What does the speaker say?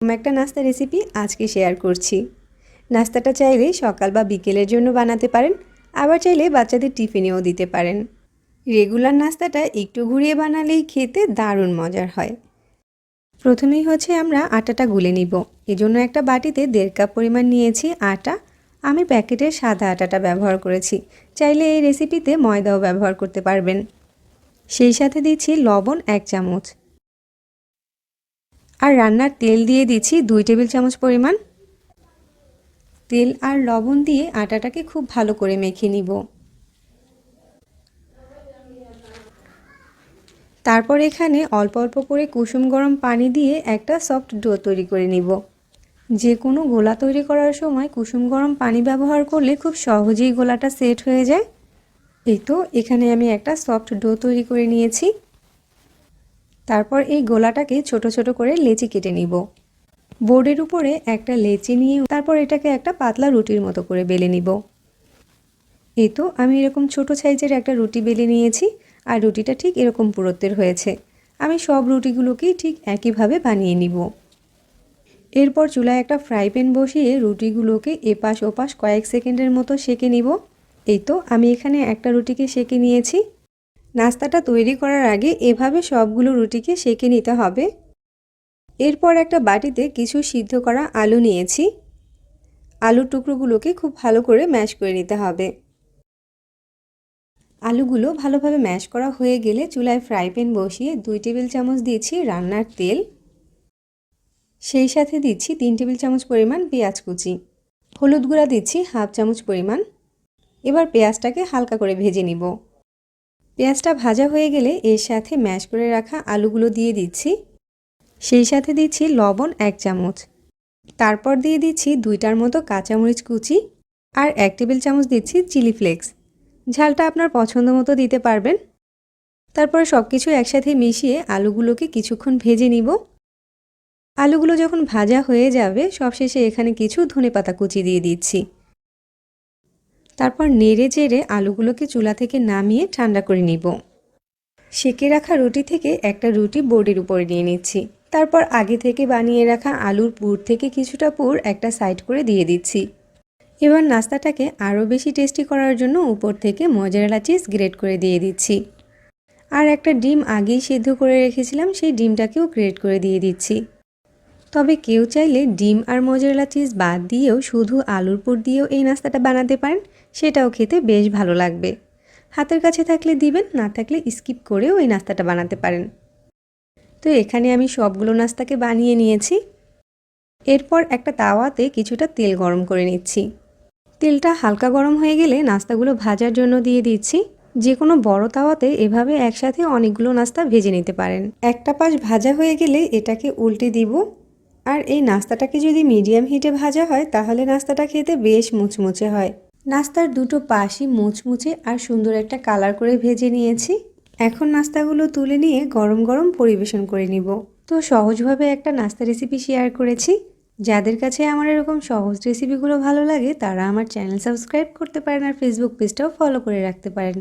একটা নাস্তা রেসিপি আজকে শেয়ার করছি। নাস্তাটা চাইলে সকাল বা বিকেলের জন্য বানাতে পারেন, আবার চাইলে বাচ্চাদের টিফিনেও দিতে পারেন। রেগুলার নাস্তাটা একটু ঘুরিয়ে বানালেই খেতে দারুণ মজার হয়। প্রথমেই হচ্ছে আমরা আটাটা গুলে নিব। এজন্য একটা বাটিতে দেড় কাপ পরিমাণ নিয়েছি আটা। আমি প্যাকেটের সাদা আটাটা ব্যবহার করেছি। চাইলে এই রেসিপিতে ময়দাও ব্যবহার করতে পারবেন। সেই সাথে দিচ্ছি লবণ এক চামচ। আর রান্নার তেল দিয়ে দিচ্ছি দুই টেবিল চামচ পরিমাণ। তেল আর লবণ দিয়ে আটাটাকে খুব ভালো করে মেখে নিব। তারপর এখানে অল্প অল্প করে কুসুম গরম পানি দিয়ে একটা সফট ডো তৈরি করে নিব। যে কোনো গোলা তৈরি করার সময় কুসুম গরম পানি ব্যবহার করলে খুব সহজেই গোলাটা সেট হয়ে যায়। এই তো, এখানে আমি একটা সফট ডো তৈরি করে নিয়েছি। তারপর এই গোলাটাকে ছোট ছোট করে লেচি কেটে নিব। বোর্ডের উপরে একটা লেচি নিয়ে তারপর এটাকে একটা পাতলা রুটির মতো করে বেলে নিব। এই তো আমি এরকম ছোট সাইজের একটা রুটি বেলে নিয়েছি আর রুটিটা ঠিক এরকম পুরত্বের হয়েছে। আমি সব রুটিগুলোকেই ঠিক একইভাবে বানিয়ে নিব। এরপর চুলায় একটা ফ্রাই প্যান বসিয়ে রুটিগুলোকে এপাশ ওপাশ কয়েক সেকেন্ডের মতো সেকে নিব। এই তো আমি এখানে একটা রুটিকে সেকে নিয়েছি। নাস্তাটা তৈরি করার আগে এভাবে সবগুলো রুটিকে সেঁকে নিতে হবে। এরপর একটা বাটিতে কিছু সিদ্ধ করা আলু নিয়েছি। আলুর টুকরোগুলোকে খুব ভালো করে ম্যাশ করে নিতে হবে। আলুগুলো ভালোভাবে ম্যাশ করা হয়ে গেলে চুলায় ফ্রাই প্যান বসিয়ে দুই টেবিল চামচ দিয়েছি রান্নার তেল। সেই সাথে দিচ্ছি তিন টেবিল চামচ পরিমাণ পেঁয়াজ কুচি। হলুদ গুঁড়া দিচ্ছি হাফ চামচ পরিমাণ। এবার পেঁয়াজটাকে হালকা করে ভেজে নিব। পেঁয়াজটা ভাজা হয়ে গেলে এর সাথে ম্যাশ করে রাখা আলুগুলো দিয়ে দিচ্ছি। সেই সাথে দিচ্ছি লবণ এক চামচ। তারপর দিয়ে দিচ্ছি দুইটার মতো কাঁচামরিচ কুচি আর এক টেবিল চামচ দিচ্ছি চিলি ফ্লেক্স। ঝালটা আপনার পছন্দ মতো দিতে পারবেন। তারপরে সব কিছু একসাথে মিশিয়ে আলুগুলোকে কিছুক্ষণ ভেজে নিব। আলুগুলো যখন ভাজা হয়ে যাবে, সবশেষে এখানে কিছু ধনে পাতা কুচি দিয়ে দিচ্ছি। তারপর নেড়ে চেড়ে আলুগুলোকে চুলা থেকে নামিয়ে ঠান্ডা করে নিব। সেকে রাখা রুটি থেকে একটা রুটি বোর্ডের উপরে নিয়ে নিচ্ছি। তারপর আগে থেকে বানিয়ে রাখা আলুর পুর থেকে কিছুটা পুর একটা সাইড করে দিয়ে দিচ্ছি। এবার নাস্তাটাকে আরও বেশি টেস্টি করার জন্য উপর থেকে মজারেলা চিজ গ্রেট করে দিয়ে দিচ্ছি। আর একটা ডিম আগেই সেদ্ধ করে রেখেছিলাম, সেই ডিমটাকেও গ্রেট করে দিয়ে দিচ্ছি। তবে কেউ চাইলে ডিম আর মজারেলা চিজ বাদ দিয়েও শুধু আলুর পুর দিয়েও এই নাস্তাটা বানাতে পারেন। সেটাও খেতে বেশ ভালো লাগবে। হাতের কাছে থাকলে দিবেন, না থাকলে স্কিপ করেও এই নাস্তাটা বানাতে পারেন। তো এখানে আমি সবগুলো নাস্তাকে বানিয়ে নিয়েছি। এরপর একটা তাওয়াতে কিছুটা তেল গরম করে নিচ্ছি। তেলটা হালকা গরম হয়ে গেলে নাস্তাগুলো ভাজার জন্য দিয়ে দিচ্ছি। যে কোনো বড় তাওয়াতে এভাবে একসাথে অনেকগুলো নাস্তা ভেজে নিতে পারেন। একটা পাশ ভাজা হয়ে গেলে এটাকে উল্টে দিব। আর এই নাস্তাটাকে যদি মিডিয়াম হিটে ভাজা হয়, তাহলে নাস্তাটা খেতে বেশ মুচমুচে হয়। নাস্তার দুটো পাশই মুচমুচে আর সুন্দর একটা কালার করে ভেজে নিয়েছি। এখন নাস্তাগুলো তুলে নিয়ে গরম গরম পরিবেশন করে নিব। তো সহজভাবে একটা নাস্তা রেসিপি শেয়ার করেছি। যাদের কাছে আমার এরকম সহজ রেসিপিগুলো ভালো লাগে, তারা আমার চ্যানেল সাবস্ক্রাইব করতে পারেন আর ফেসবুক পেজটাও ফলো করে রাখতে পারেন।